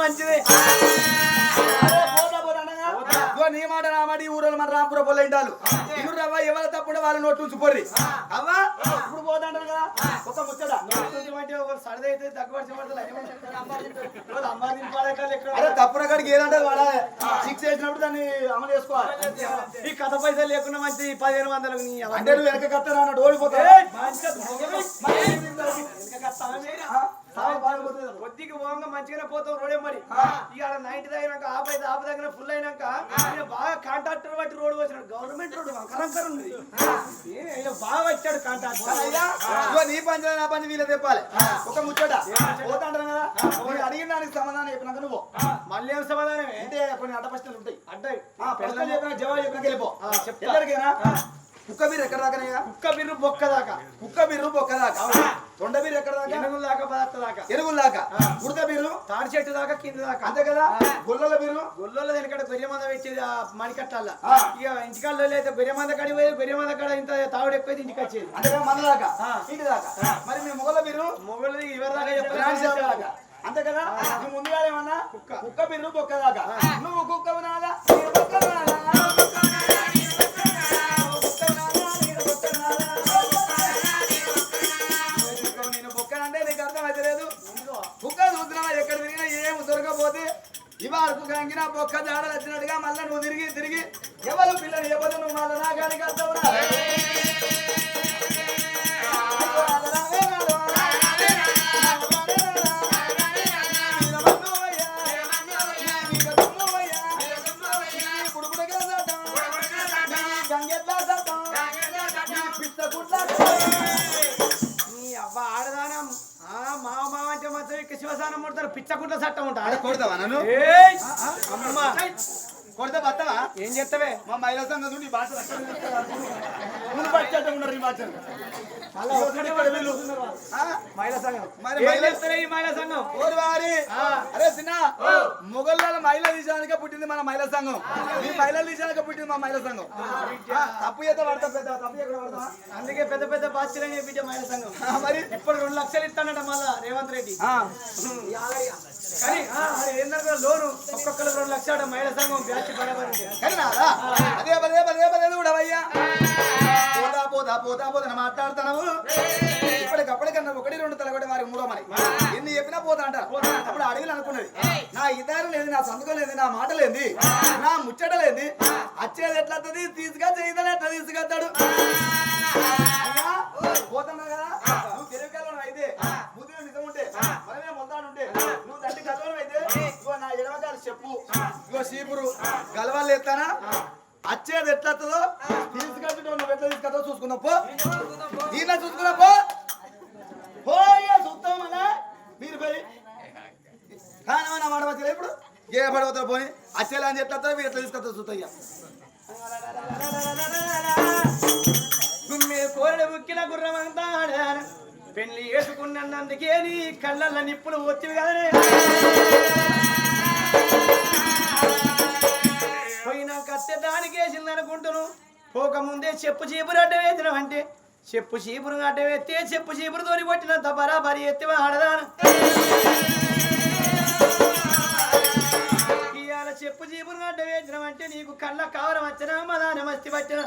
మంచిది. నీ మాట నా మాట ఈ ఊరోళ్ళు మన రాంపుర పొల్ల ఇంటాలు ఇల్లు రవ్వ ఎవరు తప్పుడు వాళ్ళ నోట్లు ఉంచిపోర్రి అవ్వా? ఇప్పుడు పోతాంటారు కదా. ఒక ముచ్చట సడదైతే తక్కువ కాడికి ఏదంటే వాడాలి శిక్ష చేసినప్పుడు దాన్ని అమలు చేసుకోవాలి. ఈ కథ పైసలు లేకుండా మంచి పదిహేను అవ్వ. అంటే నువ్వు వెనక కత్తరా? అన్నట్టు ఓడిపోతా కొద్దిగా పోగా మంచిగానే పోతావు రోడే మరి. ఇక నైట్ తగినాక ఆఫ్ అయితే ఆఫ్ దగ్గర ఫుల్ అయినాక బాగా కాంట్రాక్టర్ బట్టి రోడ్ వచ్చినాడు గవర్నమెంట్ రోడ్ వంకరంకర ఉంది. బాగా వచ్చాడు కాంట్రాక్టర్ నీ పంచ నా పంచ వీళ్ళ తెప్పాలి. ఒక ముచ్చట. పోతాంటారు కదా అడిగిన దానికి సమాధానం చెప్పినాక నువ్వు. మళ్ళీ ఏం సమాధానమే? అంటే కొన్ని అడ్డ ప్రశ్నలు ఉంటాయి. అడ్డాయి ఆ ప్రశ్నలు చెప్పిన జవాబు చెప్పినాక వెళ్ళిపో. ఆ, చెప్తా. కుక్క బీరు ఎక్కడ దాకా కుక్క బిర్రు బొక్క దాకా. కుక్క బీరు బొక్క దాకా. తొండ బీరు ఎక్కడ దాకా? ఎనుగుల దాకా పదార్థ దాకా. ఎరుగుల దాకా. ఉడత బీరు? తాడి చెట్టు దాకా కింద దాకా. అంతే కదా? గొల్లల బీరు? గొల్లలో వెనకడ గొర్రె మంద పెట్టేది ఆ మణికట్టాల. ఇక ఇంటికాల్లో అయితే గొర్రె మంద కాడి పోయి గొర్రె మంద కాడ ఇంత తావుడు ఎక్కువ ఇంటికి వచ్చేది. అంతే కదా మన దాకా. ఇంటి దాకా? మరి మీ మొగల బీరు? మొగలది ఎవరి దాకా దాకా. అంతే కదా? ముందుగా ఏమన్నా? కుక్క. కుక్క బీరు బొక్క దాకా. నువ్వు కుక్క నేను బొక్క వినాలా? ఇవాళకు గంగిన బొక్క జాడలు వచ్చినట్టుగా మళ్ళీ నువ్వు తిరిగి తిరిగి ఎవరు పిల్లలు ఎవరు నువ్వు మళ్ళీ నా వస్తావురా చేస్తావే? మా మహిళా సంఘం నుండి భాష మునుపచ్చట ఉన్నారు ఈ భాష? మహిళా సంఘం. మరి ఏం మహిళా- చేస్తారే ఈ మహిళా సంఘం? ఓరి వారి. ఆ. అరే సిన్న మొగళ్ళ మహిళా దేశానికే పుట్టింది మన మహిళా సంఘం. ఈ మహిళా దేశానికే పుట్టింది మా మహిళా సంఘం. తప్పు చేత పడతా పెద్ద తప్పు ఎక్కడ పడతా. అందుకే పెద్ద పెద్ద బాధ్యతలు చేపించే మహిళా సంఘం. మరి? ఇప్పుడు రెండు లక్షలు ఇస్తానట మళ్ళా రేవంత్ రెడ్డి. కానీ ఏంటంటే లోను ఒక్కొక్కరు రెండు లక్షలు మహిళా సంఘం బ్యాచ్ బరాబర్ ఉంది. అదే పదే పదే పదే కూడా అయ్యా పోతా పోతా పోతా పోతా మాట్లాడుతున్నావు. ఇప్పటికప్పటికన్నా ఒకటి రెండు తలగొట్టి వారికి మూడో మరి. ఎన్ని చెప్పినా పోతా అంట అప్పుడు అడవిలు అనుకున్నది నా ఇదారు లేదు నా సంతకం లేదు నా మాట లేదు నా ముచ్చట లేదు వచ్చేది ఎట్లా తీసుకొచ్చి ఇతను ఎట్లా తీసుకొస్తాడు పోతున్నా కదా. మనమే మొత్తాడు ఉంటే. నువ్వు తండ్రి గలవడం అయితే ఇగో నా ఎడమకాలు చెప్పు. ఇగో సీపురు గలవాళ్ళు ఎత్తానా? వచ్చేది ఎట్లా వస్తుందో తీసుకొచ్చి నువ్వు ఎట్లా తీసుకొస్తావు చూసుకుందాం పో. దీన్ని చూసుకుందాం పో. పోయే చూస్తాం మళ్ళా. మీరు పోయి. కానీ ఇప్పుడు? ఏ పడవతారు పోని? వచ్చేలా అని వస్తారో మీరు ఎట్లా తీసుకొస్తావు చూస్తాయ్యా పెళ్ళి వేసుకున్నందుకే నీ కళ్ళల్లో నిప్పులు వచ్చి కదనే. పోయినా కట్టె దానికేసింది అనుకుంటును పోకముందే చెప్పు చీపురు అడ్డ వేసినావు అంటే చెప్పు చీపురు అడ్డ వేస్తే చెప్పు చీపురు తోని కొట్టినంత బరాబరి ఎత్తి ఆడదాను. ఇవాళ చెప్పు చీపురు అడ్డ వేసినావు అంటే నీకు కళ్ళ కావరం వచ్చినా మదానం వచ్చి పట్టిన.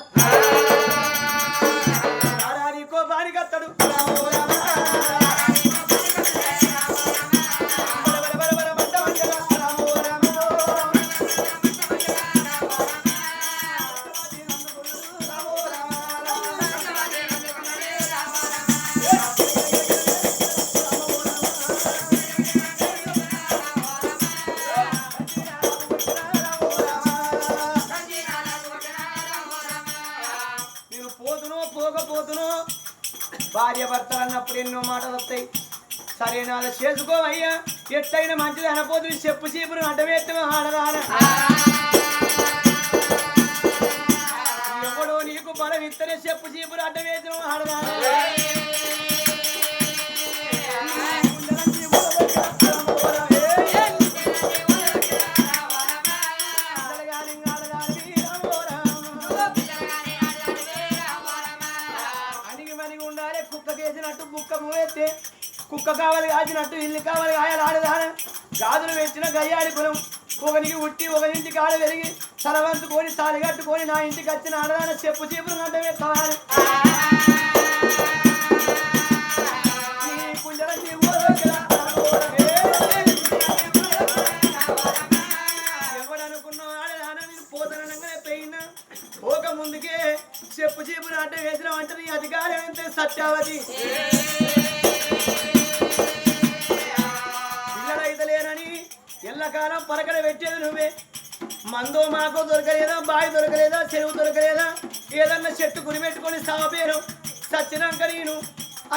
కోపానికి అత్తడు ఎట్లయినా మంచిది అనపోతుంది చెప్పు చీపురు అడ్డవేత్తు ఆడరా. కాచినట్టు ఇల్లు కావాలి కాయాలి ఆడదాన గాజులు వేసిన గయ్యాడి కులం. ఒకనికి ఉట్టి ఒకరింటికి కాడ పెరిగి తలవంతుకొని తాళి కట్టుకొని నా ఇంటికి వచ్చిన ఆడదాన చెప్పు చీపులు గంట కావాలి ముందుకే చెప్పు చీపురు అడ్డ వేసిన అంటే నీ అధికారం ఎంత సత్యావతి. ఎల్లకాలం పరకడ పెట్టేది నువ్వే. మందో మాకో దొరకలేదా బావి దొరకలేదా చెరువు దొరకలేదా? ఏదన్నా చెట్టు గురిపెట్టుకొని సావపేరు సచ్చినాక నేను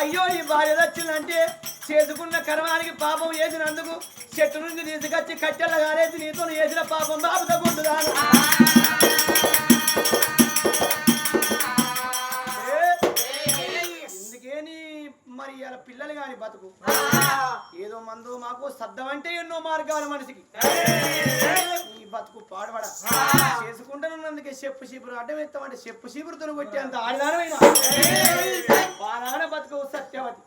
అయ్యో ఈ భార్య చచ్చిందంటే చేసుకున్న కర్మానికి పాపం వేసినందుకు చెట్టు నుంచి తీసుకొచ్చి కట్టెల గారేసి నీతో వేసిన పాపం బాబు తగ్గుతుందాను మరి ఇలా పిల్లలు కాని బతుకు ఏదో మందు మాకు సద్దమంటే ఎన్నో మార్గాలు మనిషికి ఈ బతుకు పాడబడ చేసుకుంటున్నందుకే చెప్పు చీపురు అడ్డం ఎత్తామంటే చెప్పు చీపురుతో కొట్టి అంత ఆడదానమైన బతుకు సత్యవతి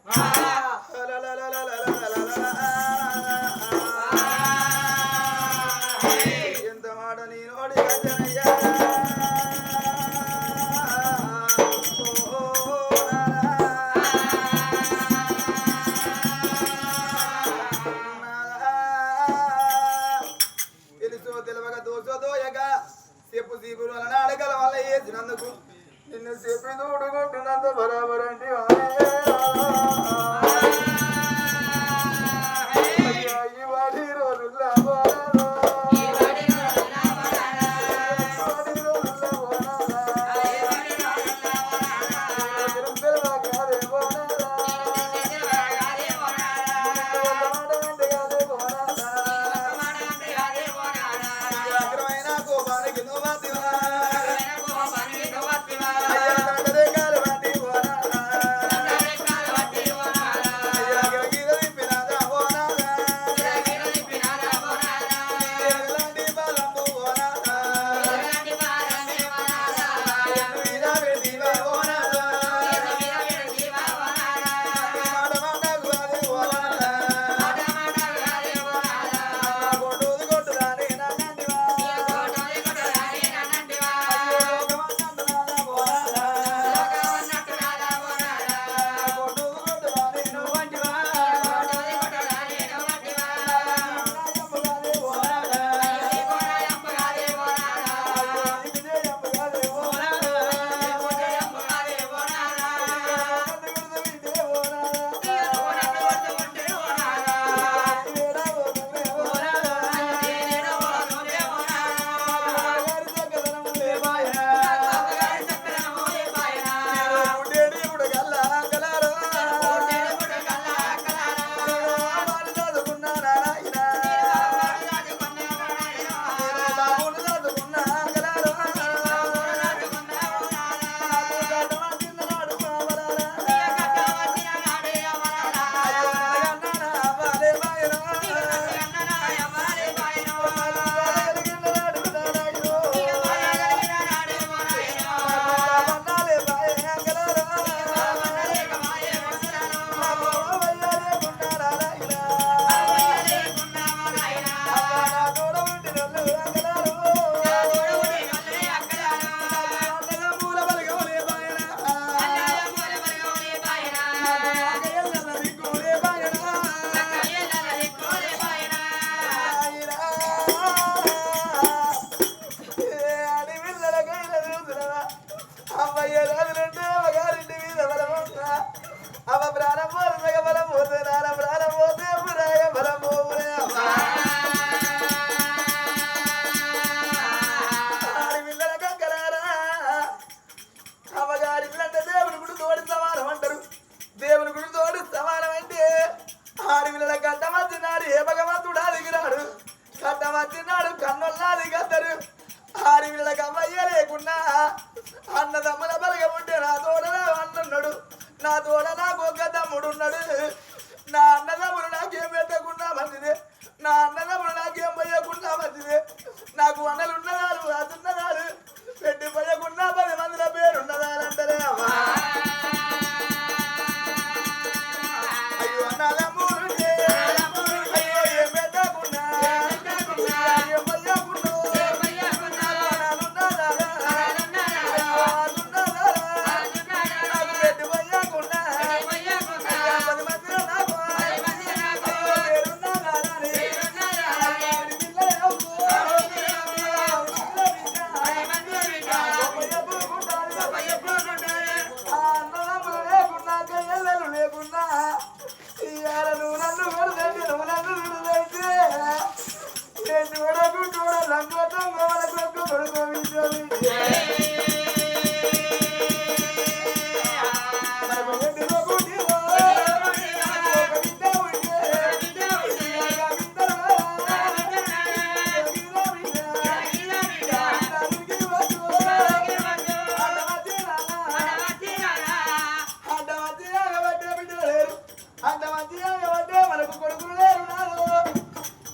ఎవరిదే మనకు కొడుకులు లేరు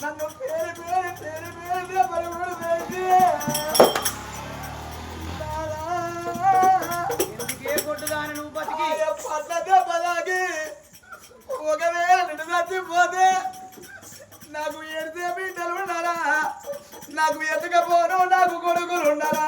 నన్ను పేరు పేరు పేరు పేరు పరుగుడు వేసి. ఎందుకే బతికి? పద్ధతే ఒకవేళ నిన్ను చచ్చిపోతే నాకు ఎడితే బిడ్డలు ఉండాలా నాకు ఎతకపోను నాకు కొడుకులు ఉండరా?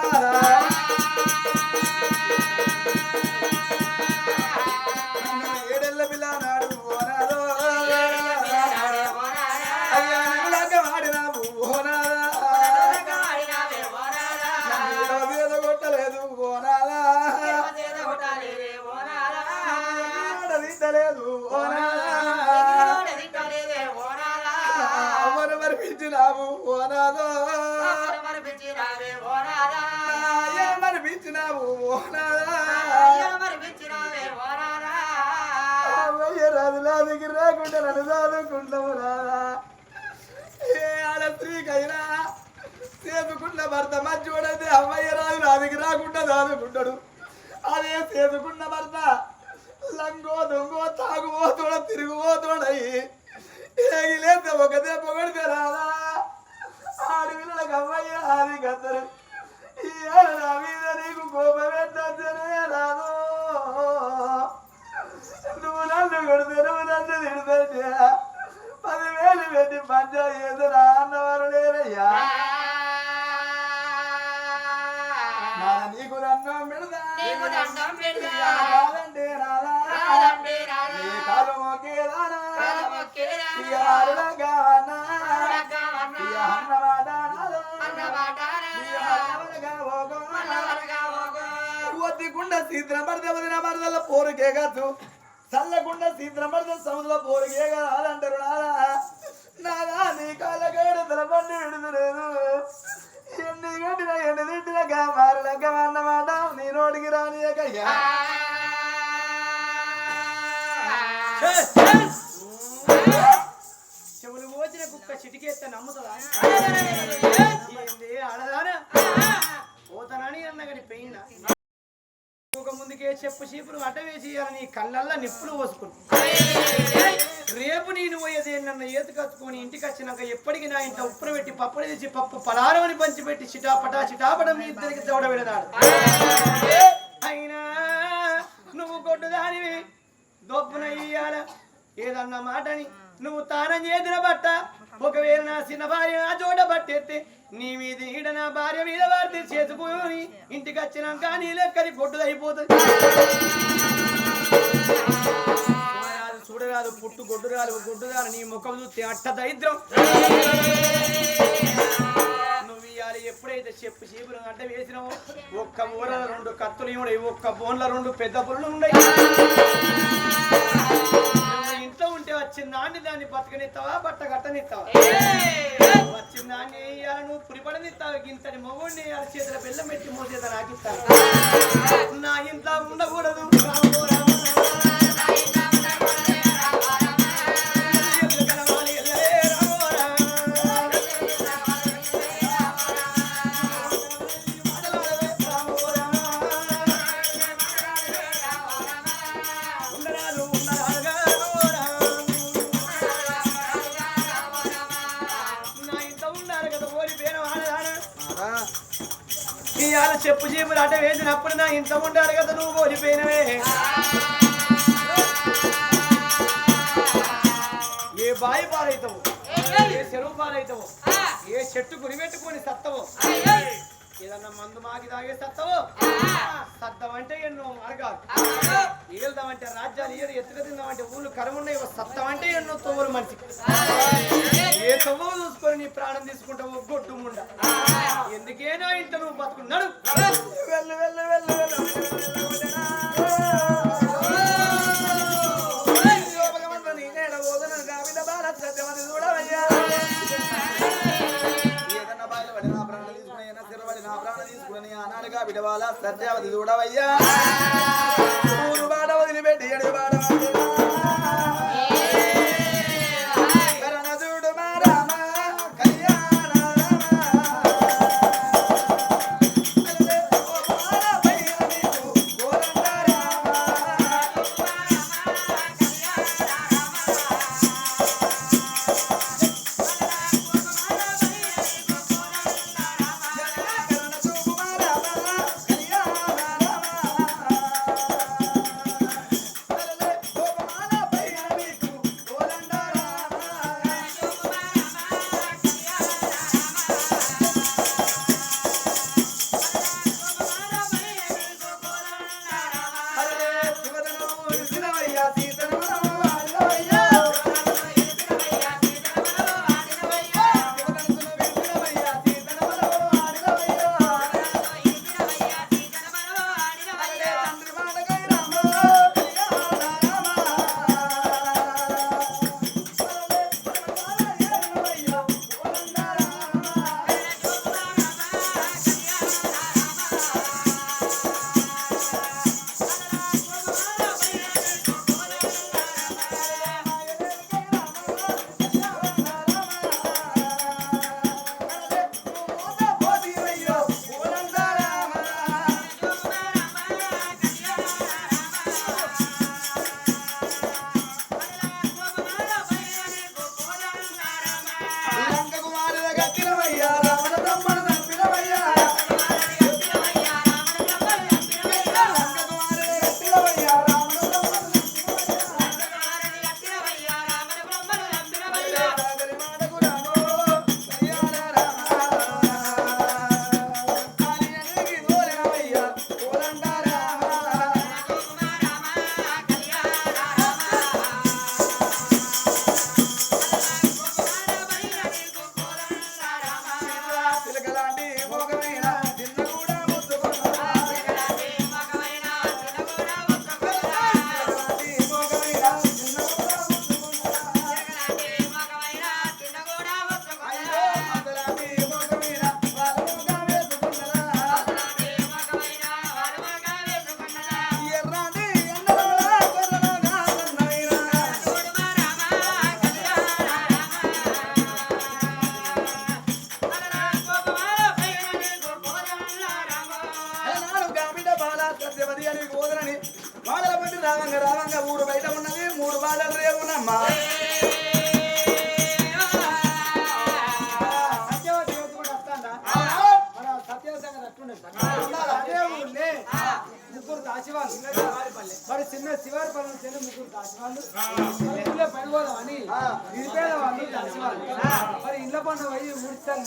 మరిపించినావు ఓనాదో ఏం మరిపించినావు రాజులా దగ్గర రాకుండా నన్ను చదువుకుంటావు రాదా ఏ ఆడ స్త్రీకైనా చేసుకున్న భర్త మంచోడైతే అమ్మయ్య రాజు నా దగ్గర రాకుండా చదువుకుంటాడు అదే చేసుకున్న భర్త లంగో దొంగో తాగువో తోడ తిరుగువో తోడయి ఏగిలేస్తే ఒకదే అమ్మయ్య అది కత్తరు. నా మీద నీకు కోపం పెట్టనే రాదు. నువ్వు నన్ను కొడితే నువ్వు నన్ను తిడుతుంటే పదివేలు పెట్టి పంచాయతీ అన్నవారు వదిన మరదల పోరుకే కాదు. చల్లకుండ సీత్రం పడితే సముద్ర పోరుకే కాదంటారు నాదా నాదా నీ కాళ్ళ గేడు తలపండి విడుదలేదు. ఎన్ని గంటిన ఎన్ని తింటినగా మారినక అన్నమాట నీ నోటికి రానియకయ్యా చెవులు పోచిన కుక్క చిటికేస్తే నమ్ముతుందా? ఆడదానా పోతానని అన్న కానీ పెయిన్? ఒక ముందుకే చెప్పు చీపురు అడ్డ వేసి నీ కళ్ళల్లా నిప్పులు పోసుకుంటు రేపు నేను పోయేది నన్ను ఏతు కత్తుకొని ఇంటికి వచ్చినాక ఎప్పటికీ నా ఇంట ఉప్పున పెట్టి పప్పులు తెచ్చి పప్పు పలారమని పంచిపెట్టి చిటాపటా చిటాపట మీ ఇద్దరికి దౌడ అయినా నువ్వు కొట్టుదానివి దొబ్బున ఇయ్యాల ఏదన్న మాటని నువ్వు తానం చేసిన బట్ట ఒకవేళ నా చిన్న భార్య నా చోట బట్టెత్తే నీ మీద ఈడ నా భార్య మీద వారి చేసుకుని ఇంటికి వచ్చినాక నీ లెక్కని కొట్టుది చూడరాదు పుట్టు గొడ్డు రాదు గొడ్డు రాదు నీ ముఖం చూస్తే అట్ట దరిద్రం. నువ్వు ఇవాళ ఎప్పుడైతే చెప్పు చీపులు అడ్డ వేసినావో ఒక్క మూల రెండు కత్తులు ఉండవు ఒక్క బోన్ల రెండు పెద్ద పుల్లు ఉన్నాయి నాన్ని దాన్ని బతకనిస్తావా? బట్ట కట్టనిస్తావా? వచ్చిన దాన్ని ఇవాళ నువ్వు పురిపడనిస్తావు? ఇంతటి మొగుడిని చేతుల బెల్లం పెట్టి మోసేత నాకిస్తాను నా ఇంట్లో ఉండకూడదు. ఇంత ఉండాలి కదా నువ్వు ఓడిపోయినవే. ఏ బాయి పాలైతావు? ఏ చెరువు పాలైతావు? ఏ చెట్టు గురిపెట్టుకొని సత్తవో? ఏదన్నా మందు మాకి తాగే సత్తవో సత్తమంటే ఎన్నో అడగాలి ఏళ్దామంటే రాజ్యాలు ఏడు ఎత్తుక తిందామంటే ఊళ్ళు కరమున్నాయి సత్తమంటే ఎన్నో తొవ్వులు మంచి ఏ తొవ్వు చూసుకొని నీ ప్రాణం తీసుకుంటావు గొడ్డు ముండ ఎందుకేనా ఇంత నువ్వు బతుకున్నాడు వెళ్ళు వెళ్ళు వెళ్ళు వెళ్ళు విడవాలా? సర్జావతి చూడవయ్యా.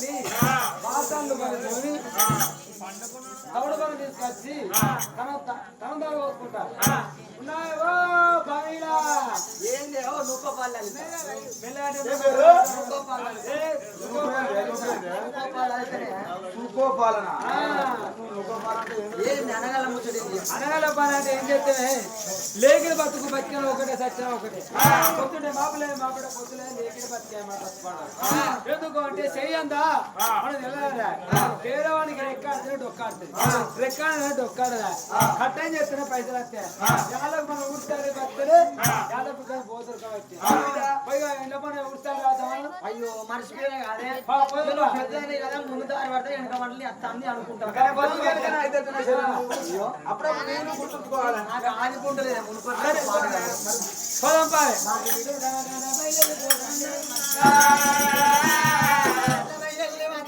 Ah, తవుడు పనులు తీసుకొచ్చి తన తన దారి పోసుకుంటారు ఉన్నాయో బావిలా ఏంది? ఓ నువ్వు పల్లెలు మెల్లగా సుకోపాలన ఏంది? అనగల ముచ్చడి అనగల పని అంటే ఏం చేస్తే లేకిన బతుకు బతికిన ఒకటే సత్యం ఒకటే. పొద్దునే మాపలే మాపడ పొద్దులే లేకిన బతికే మాట. ఎందుకు అంటే చెయ్యందా? మనం వెళ్ళారా పేదవానికి డొక్కాడుతుంది రెక్కాడితే డొక్కాడదా కట్టని చెప్తున్నా పైసలు వస్తే యాళ్ళకు మనం పోతారు కాబట్టి పైగా పని రాద్దామని అయ్యో కాదే కదా ముందు దారి పడితే వెనక నేను గుర్తుంచుకోవాలి నాకు ఆదుకుంటలేదు పాయ్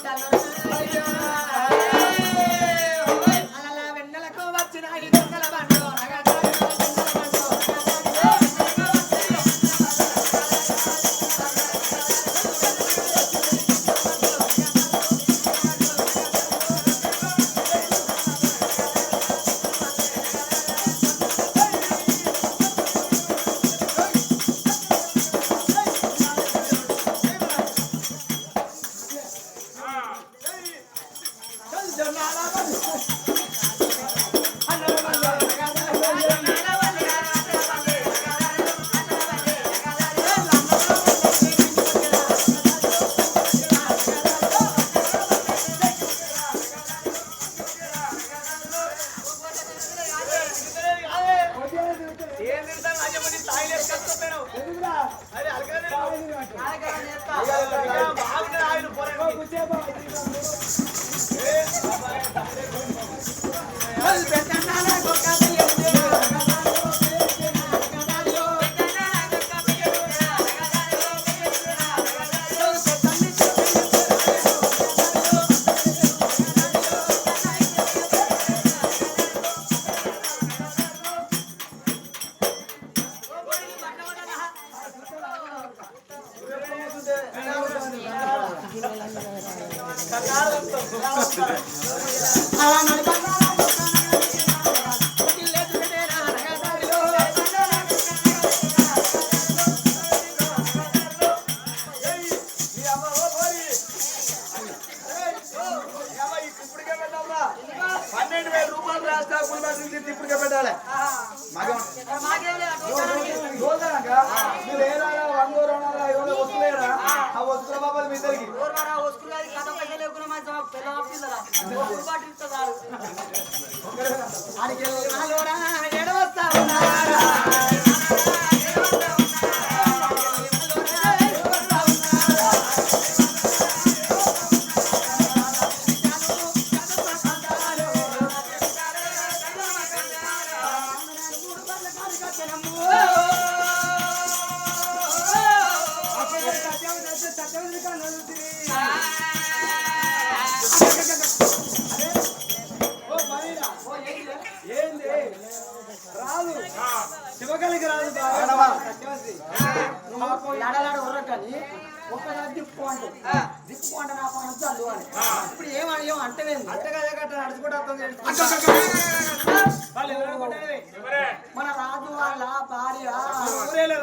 అలలా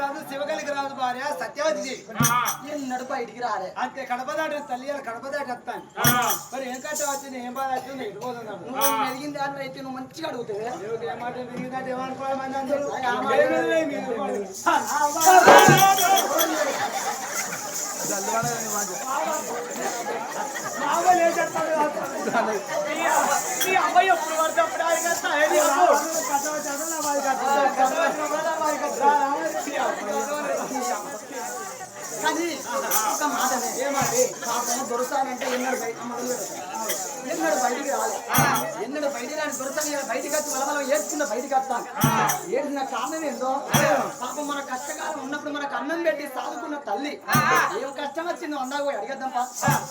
రాజు శివగలికి రాజు భార్య సత్యవతి ఎన్నడు బయటికి రాలే. అంతే కడప దాటి తల్లి కడప దాటి వస్తాను మరి ఏం కట్ట వచ్చింది ఏం బాధ వచ్చింది ఎటుపోతున్నాము నువ్వు దాంట్లో అయితే నువ్వు మంచిగా అడుగుతావే? ఏమనుకోవాలి మంది అబ్బాయి ఎప్పుడు పడితే అప్పుడు ఆయన కథ, ఏది కానీ ఒక మాటనే ఏమంటే పాపం దొరుకుతానంటే ఎన్నడు బయట ఎన్నడు బయటికి రాలే ఎన్నడు బయటికి రాని దొరుకుతాను బయటికి వచ్చి వలవలం ఏడ్చుకున్న బయటికి వస్తాను ఏడ్చిన కారణం ఏందో పాపం మన కష్టకాలం ఉన్నప్పుడు మనకు అన్నం పెట్టి సాదుకున్న తల్లి ఏం కష్టం వచ్చిందో అందా పోయి అడిగేద్దాం పా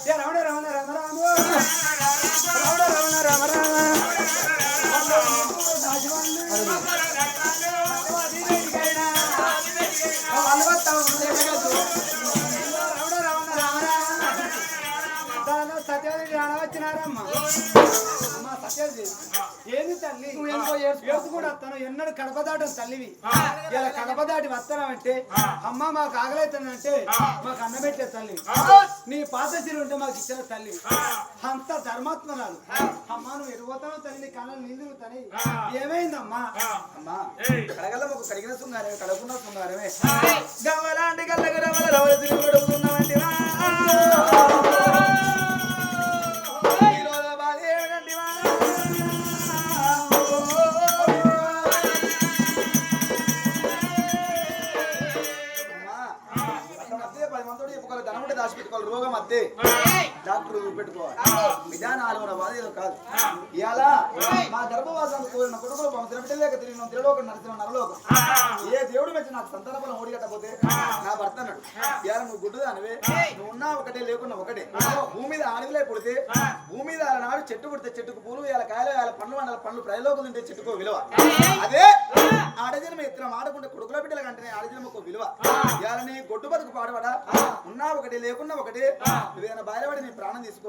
ఏ రమణ రమణ రమ రాము. రమణ రమణ రమ రామ. ఏంది తల్లి? నువ్వు ఎంతో ఏడ్చుకో. ఏడుపు కూడా వస్తాను? ఎన్నడు కడప దాటం తల్లివి ఇలా కడప దాటి వస్తానంటే అమ్మ మాకు ఆకలైతుందంటే మాకు అన్నం పెట్టే తల్లి. నీ పాత సిరి ఉంటే మాకు ఇచ్చిన తల్లి. అంత ధర్మాత్మరాలు. అమ్మ నువ్వు ఎడిపోతావు తల్లి నీ కళ్ళ నీళ్ళు తిరుగుతాయి ఏమైందమ్మా? అమ్మా కడగల ఒక కడిగిన శృంగారమే గవ్వలాంటి గల్లగ రవల రవల తిరుగు తింటే చెట్టుకో విలువ. అదే ఆడజన్మ ఎత్తున ఆడుకుంటే కొడుకుల బిడ్డల కంటే ఆడజన్మకు విలువ. ఇవాళ నీ గొడ్డు బతుకు పాడబడా ఉన్నా ఒకటి లేకున్నా ఒకటి. నువ్వేమైనా బాధపడి నీ ప్రాణం తీసుకో.